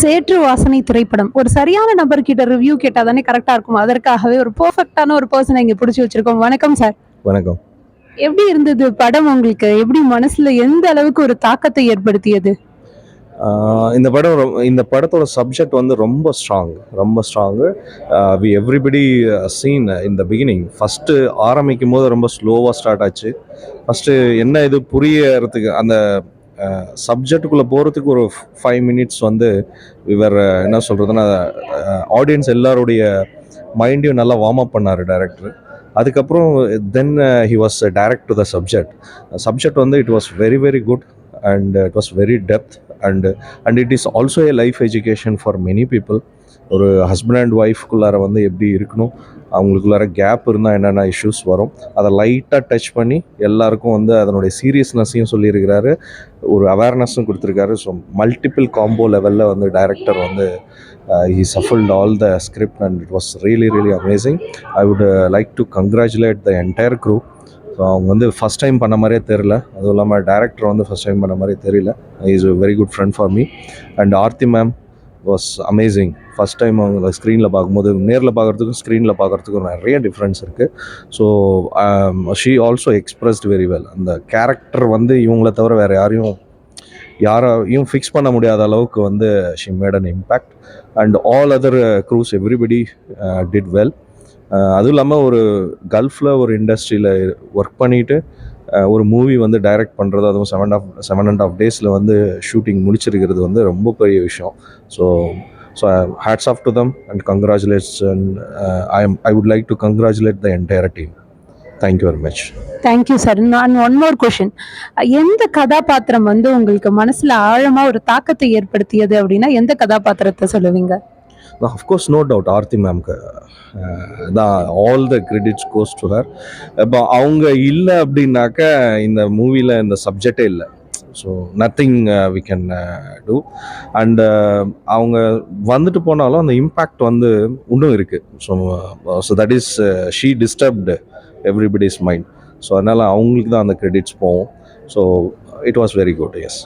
சேற்று வாசனை திரைப்படம். ஒரு சரியான நபர்கிட்ட ரிவ்யூ கேட்டா தானே கரெக்டா இருக்கும். அதற்காகவே ஒரு பெர்ஃபெக்ட்டான ஒரு பர்சனை இங்க பிடிச்சி வச்சிருக்கோம். வணக்கம் சார் வணக்கம். எப்படி இருந்தது படம் உங்களுக்கு? எப்படி மனசுல எந்த அளவுக்கு ஒரு தாக்கத்தை ஏற்படுத்தியது? இந்த படம் இந்த படத்தோட சப்ஜெக்ட் வந்து ரொம்ப ஸ்ட்ராங் ரொம்ப ஸ்ட்ராங்கு வி எவ்ரிபடி சீன் இந்த பிகினிங் ஃபஸ்ட்டு ஆரம்பிக்கும் போது ரொம்ப ஸ்லோவாக ஸ்டார்ட் ஆச்சு. ஃபஸ்ட்டு என்ன இது புரியறதுக்கு அந்த சப்ஜெக்டுக்குள்ளே போகிறதுக்கு ஒரு ஃபைவ் மினிட்ஸ் வந்து இவர் என்ன சொல்கிறதுன்னா ஆடியன்ஸ் எல்லாருடைய மைண்டையும் நல்லா வார்ம் அப் பண்ணார் டேரக்டர் அதுக்கப்புறம் then he was direct to the subject subject வந்து it was very very good and it was very depth and and it is also a life education for many people ஒரு husband and ஒய்ஃப்குள்ளார வந்து எப்படி இருக்கணும் அவங்களுக்குள்ளார gap இருந்தால் என்னென்ன issues வரும் அதை லைட்டாக டச் பண்ணி எல்லாருக்கும் வந்து அதனுடைய சீரியஸ்னஸையும் சொல்லியிருக்கிறாரு ஒரு அவேர்னஸும் கொடுத்துருக்காரு. ஸோ மல்டிபிள் காம்போ லெவலில் வந்து டைரக்டர் வந்து he shuffled all the script and it was really really amazing I would like to congratulate the entire crew so அவங்க வந்து ஃபஸ்ட் டைம் பண்ண மாதிரியே தெரில அதுவும் இல்லாமல் டேரக்டர் வந்து ஃபஸ்ட் டைம் பண்ண மாதிரியே தெரியல. Is a very good friend for me and Aarthi ma'am was amazing first time அவங்க ஸ்க்ரீனில் பார்க்கும்போது நேரில் பார்க்குறதுக்கும் ஸ்க்ரீனில் பார்க்குறதுக்கும் நிறைய டிஃப்ரென்ஸ் இருக்குது so she also expressed very well அந்த கேரக்டர் வந்து இவங்கள தவிர வேறு யாரையும் யாரையும் ஃபிக்ஸ் பண்ண முடியாத அளவுக்கு வந்து she made an impact and all other crews everybody did well அதுவும் இல்லாமல் ஒரு கல்ஃபில் ஒரு இண்டஸ்ட்ரியில் ஒர்க் பண்ணிவிட்டு ஒரு மூவி வந்து டைரக்ட் பண்ணுறது அதுவும் seven half seven and half டேஸில் வந்து ஷூட்டிங் முடிச்சிருக்கிறது வந்து ரொம்ப பெரிய விஷயம். So so hats off to them and congratulation I am I would like to congratulate the entire team thank you very much thank you sir நான் one more question எந்த கதாபாத்திரம் வந்து உங்களுக்கு மனசில் ஆழமாக ஒரு தாக்கத்தை ஏற்படுத்தியது அப்படின்னா எந்த கதாபாத்திரத்தை சொல்லுவீங்க? Of course no doubt Aarthi மேம்க்கு தான் all the credits goes to her இப்போ அவங்க இல்லை அப்படின்னாக்க இந்த மூவியில் இந்த சப்ஜெக்டே இல்லை. So nothing we can do and அவங்க வந்துட்டு போனாலும் அந்த இம்பேக்ட் வந்து இன்னும் இருக்குது so so that is she disturbed everybody's mind so அதனால் அவங்களுக்கு தான் அந்த கிரெடிட்ஸ் போகும். So it was very good yes